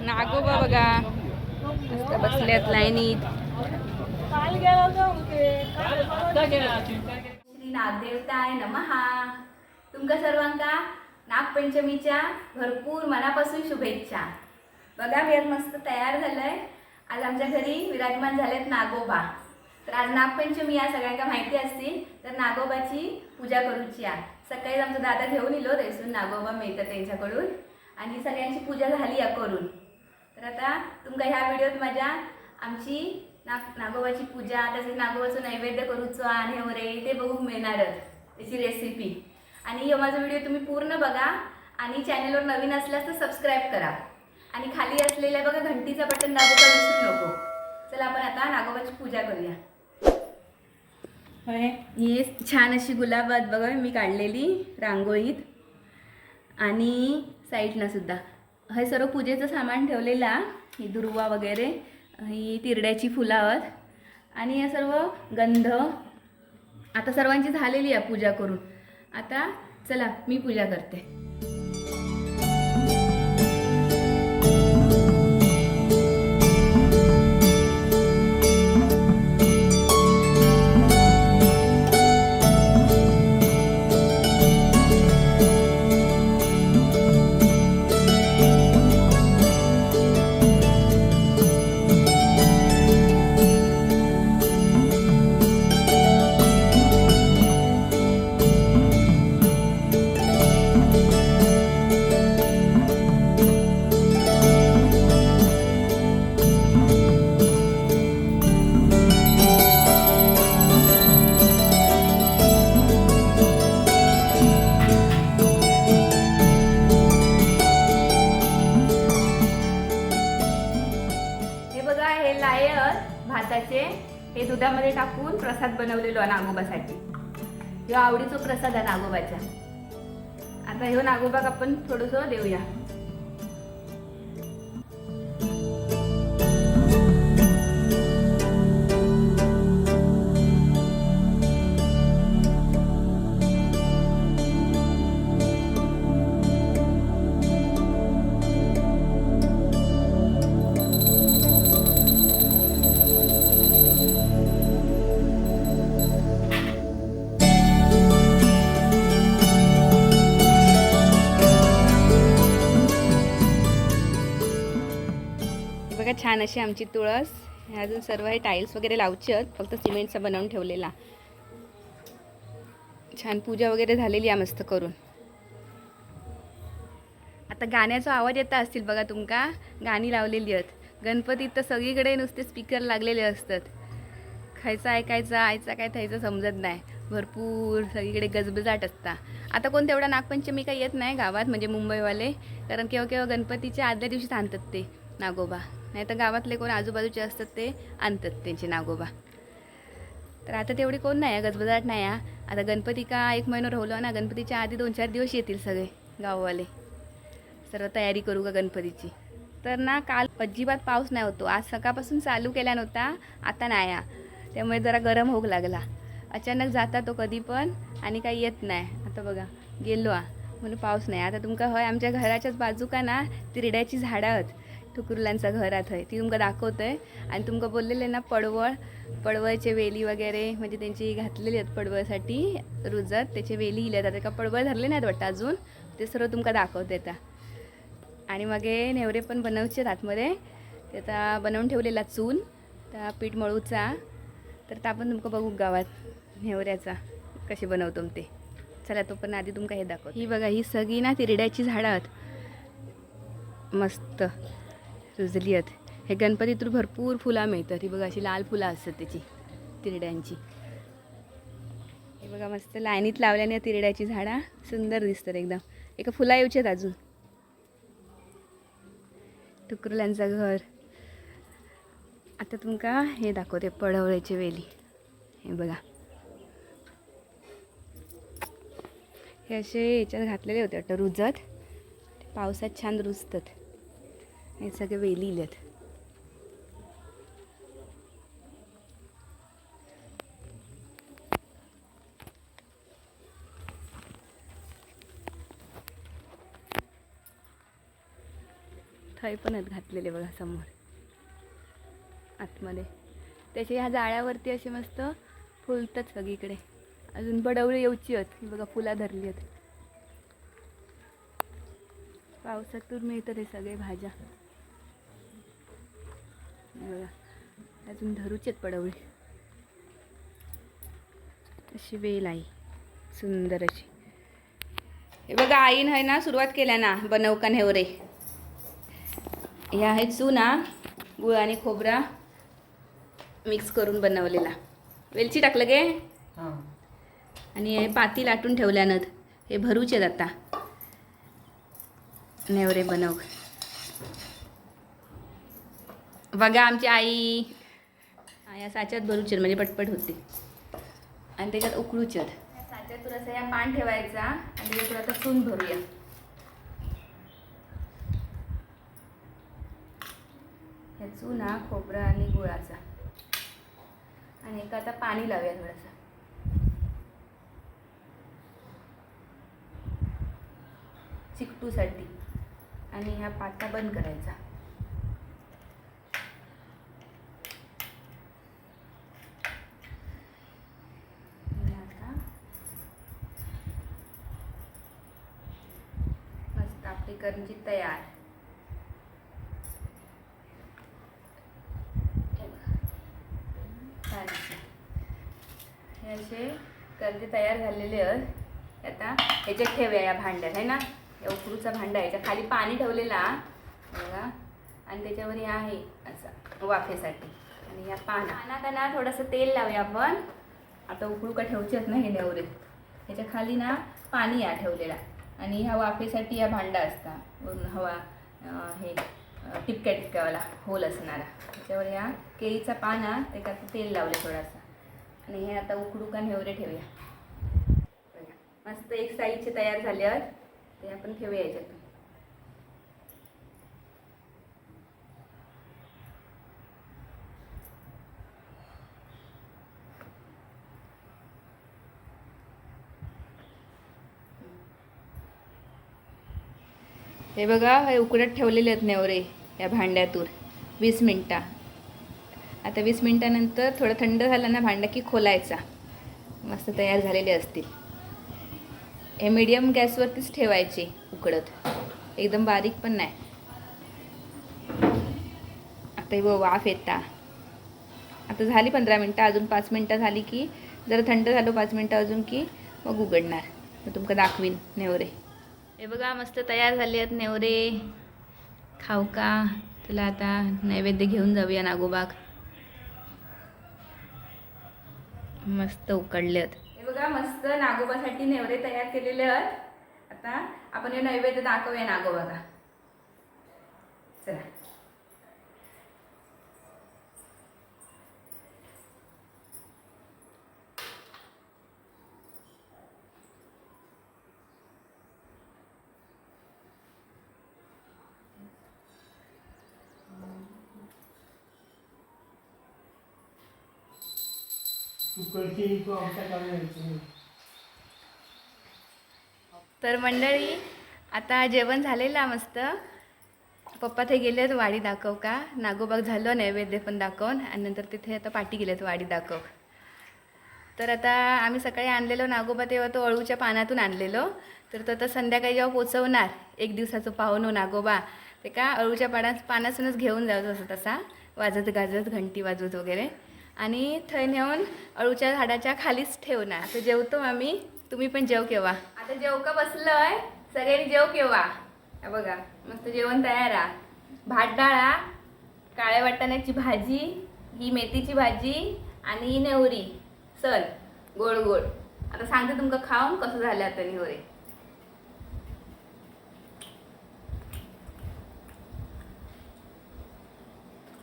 नागोबा बघा. मस्त बसल्यात लाईनीत. श्री नागदेवताय नमहा तुमका सर्वांका नागपंचमीच्या भरपूर मनापासून शुभेच्छा. बघा मी मस्त तयार झालंय. आज आमच्या घरी विराजमान झालेत नागोबा. तर आज नागपंचमी या सगळ्यांका माहिती असतील. तर नागोबाची पूजा करूची आहे. सकाळी आमचा दादा घेऊन इलो रेसून नागोबा मिळतात त्यांच्याकडून. आणि सगळ्यांची पूजा झाली या करून. तर आता तुमका ह्या व्हिडिओत माझ्या आमची नाग नागोबाची पूजा तसेच नागोबाचं नैवेद्य करूचो आणि वरे ते बघूक मिळणारच त्याची रेसिपी आणि ह्यो माझा व्हिडिओ तुम्ही पूर्ण बघा आणि चॅनलवर नवीन असल्यास तर सबस्क्राईब करा. आणि खाली असलेल्या बघा घंटीचा बटन दाबूचा विसरू नको. चला आपण आता नागोबाची पूजा करूया. ही छान अशी गुलाबात बघा मी काढलेली रांगोळीत. आणि साईडला सुद्धा. हे सर्व पूजेचं सामान ठेवलेला ही दुर्वा वगैरे ही तिरड्याची फुलावत आणि हे सर्व गंध. आता सर्वांची झालेली आहे पूजा करून. आता चला मी पूजा करते. लेअर भाताचे हे दुधामध्ये टाकून प्रसाद बनवलेलो नागोबासाठी. ह्यो आवडीचो प्रसाद आहे नागोबाचा. आता ह्यो नागोबाक आपण थोडंसं देऊया. छान अशी आमची तुळस. हे अजून सर्व हे टाईल्स वगैरे लावचे आहेत. फक्त सिमेंटचा बनवून ठेवलेला. छान पूजा वगैरे झालेली आहे मस्त करून. आता गाण्याचा आवाज येता असतील बघा तुमका. गाणी लावलेली आहेत. गणपतीत तर सगळीकडे नुसते स्पीकर लागलेले असतात. खायचा ऐकायचं आयचा काय थायचं समजत नाही. भरपूर सगळीकडे गजबजाट असता. आता कोण तेवढा नागपंचमी काही येत नाही गावात म्हणजे मुंबईवाले. कारण केव्हा केव्हा गणपतीच्या आदल्या दिवशी सांगतात ते नागोबा. नाही तर गावातले कोण आजूबाजूचे असतात ते आणतात त्यांचे नागोबा. तर आता तेवढी कोण नाही आहे गजबजाट नाही आहे आता गणपती का एक महिना राहिलो ना गणपतीच्या आधी दोन चार दिवस येतील सगळे गाववाले. सर्व तयारी करू का गणपतीची? तर ना काल अजिबात पाऊस नाही होतो. आज सकाळपासून चालू केला नव्हता आता नाही त्यामुळे जरा गरम होऊ लागला. अचानक जाता तो कधी पण आणि काही येत नाही. आता बघा गेलो आ म्हणून पाऊस नाही. आता तुमका हय आमच्या घराच्याच बाजू का ना तिरड्याची झाडं आहेत. ठुकुरलांचा घरात आहे. ती तुमका दाखवतंय. आणि तुमका बोललेले ना पडवळ पडवळचे वेली वगैरे म्हणजे त्यांची घातलेली आहेत पडवळसाठी रुजत त्याचे वेली इले जातात का पडवळ धरले नाहीत वाटतं अजून? ते सर्व तुमका दाखवते आता. आणि मग नेवरे पण बनवचे आहेत आतमध्ये. ते आता बनवून ठेवलेला चून त्या पीठ मळूचा. तर ता पण तुमका बघू गावात नेवऱ्याचा कसे बनवतो ते. चला तो पण आधी तुमका हे दाखव ही बघा ही सगळी ना तिरड्याची झाडं आहेत. मस्त. रुजली आहेत. हे गणपतीतून भरपूर फुलं मिळतात. ही बघा अशी लाल फुलं असतात त्याची तिरड्यांची. हे बघा मस्त लाईनीत लावल्याने तिरड्याची झाडं सुंदर दिसतात एकदम. एका फुला येऊचे अजून. टुकरुल्यांचं घर. आता तुमका हे दाखवते पडवळ्याची वेली. हे बघा. हे असे याच्यात घातलेले होते वाटतं रुजत. पावसात छान रुजतात. हे सगळे वेली आहेत. थय पण आहेत घातलेले बघा समोर. आतमध्ये. त्याच्या ह्या जाळ्यावरती असे मस्त फुलतात सगळीकडे अजून बडवळी येऊची आहेत. बघा फुला धरली आहेत. पावसातून मिळतात हे सगळे भाज्या. बघा. अजून धरूच आहेत पडवळी. अशी वेल आई सुंदर अशी. हे बघा आईन आहे ना सुरुवात केल्या ना बनवका नेवरे हे आहे चुना गुळ आणि खोबरा मिक्स करून बनवलेला. वेलची टाकलं गे? हां. आणि हे पाती लाटून ठेवल्यानं हे भरूचे आता. नेवरे बनव. बघा आमची आई. हा, या साच्यात भरूचे म्हणजे पटपट होते. आणि त्याच्यात उकळूच्यात साच्यात थोडासा या पान ठेवायचा आणि त्याच्यात आता चून भरूया. हे चुना खोबरा आणि गुळाचा. आणि एका आता पाणी लावूया थोडंसं. चिकटूसाठी. आणि ह्या पाटा बंद करायचा आणि आता मस्त आपली करंजी तयार. हे हे असे करंजी तयार झालेले आहेत. आता ह्याच्यात ठेवूया या भांड्यात आहे ना? या उकरूचा भांडा याच्या खाली पाणी ठेवलेला. बघा. आणि त्याच्यावर हे आहे असं वाफेसाठी. आणि या पाना का ना थोडंसं तेल लावूया आपण. आता उकळू का ठेवचेच नाही हे नेवरे ह्याच्या खाली ना पाणी या ठेवलेला. आणि ह्या वाफेसाठी या भांडा असता वरून हवा हे टिपक्या टिपक्यावाला होल असणारा. त्याच्यावर या केळीचा पाना त्याच्यात तेल लावले थोडासा. आणि हे आता उकडू का नेवरे ठेवूया. मस्त एक साईजचे तयार झाले आहेत ते आपण ठेवूया याच्यातून. हे बघा हे उकडत ठेवलेले आहेत नेवरे या भांड्यातून. वीस मिनटा. आता वीस मिनटानंतर थोडं थंड झालं ना भांडं की खोलायचा. मस्त तयार झालेले असतील. हे मीडियम गॅसवरतीच ठेवायचे उकडत. एकदम बारीक पण नाही. आता हे वाफ येता. आता झाली पंधरा मिनटं अजून पाच मिनटं झाली की जर थंड झालो पाच मिनटं अजून की मग उघडणार. मग तुमका दाखवीन नेवरे. हे बघा मस्त तयार झाले आहेत नेवरे. खाऊ का? तुला आता नैवेद्य घेऊन जाऊया नागोबाग मस्त उकडले आहेत. हे बघा मस्त नागोबासाठी नेवरे तयार केलेले आहेत. आता आपण हे नैवेद्य दाखवूया नागोबागा चला. तर मंडळी आता जेवण झालेलं मस्त. पप्पा ते गेलेत वाडी दाखव का? नागोबाग झालो नैवेद्य पण दाखवून. आणि नंतर तिथे आता पाठी गेलेत वाडी दाखव. तर आता आम्ही सकाळी आणलेलो नागोबा तेव्हा तो अळूच्या पानातून आणलेलो. तर तो आता संध्याकाळी जेव्हा पोचवणार एक दिवसाचं पाहुणो हो नागोबा. ते का अळूच्या पाना पानातूनच घेऊन जायचं असं तसा. वाजत गाजत घंटी वाजवत वगैरे. आणि थंय नेऊन अळूच्या झाडाच्या खालीच ठेवणार. तर जेवतो आम्ही. तुम्ही पण जेव केव्हा. आता जेवका बसलोय? सगळ्यांनी जेव केव्हा? बघा मस्त जेवण तयार आ भात डाळा काळ्या वाटाण्याची भाजी ही मेथीची भाजी आणि ही नेवरी. चल गोड गोड आता सांगते तुमका खाऊन कसं झालं आता नेवरे.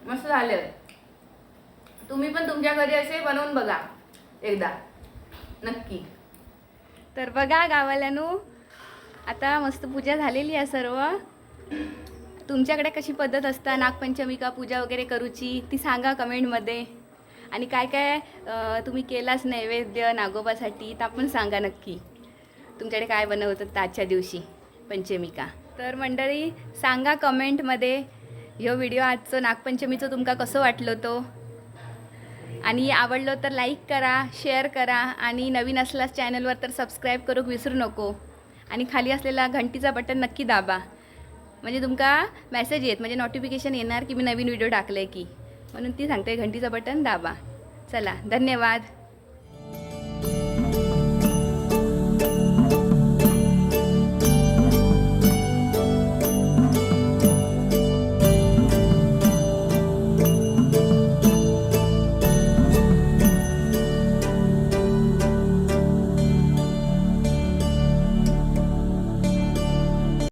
मस्त झालं. तुम्ही पण तुमच्या घरी असे बनवून बघा एकदा. नक्की. तर बघा गावाल्यानू आता मस्त पूजा झालेली आहे सर्व. तुमच्याकडे कशी पद्धत असता नागपंचमी का पूजा वगैरे करूची ती सांगा कमेंटमध्ये. आणि काय काय तुम्ही केलाच नैवेद्य नागोबासाठी तर पण सांगा नक्की. तुमच्याकडे काय बनवतात आजच्या दिवशी पंचमिका तर मंडळी सांगा कमेंटमध्ये ह्यो व्हिडिओ आजचं नागपंचमीचं तुमका कसं वाटलं तो? आणि आवडलो तर लाईक करा शेअर करा आणि नवीन असल्यास चॅनलवर तर सबस्क्राईब करूक विसरू नको. आणि खाली असलेला घंटीचा बटन नक्की दाबा. म्हणजे तुमका मेसेज येत म्हणजे नोटिफिकेशन येणार की मी नवीन व्हिडिओ टाकले की. म्हणून ती सांगते घंटीचं बटन दाबा. चला धन्यवाद.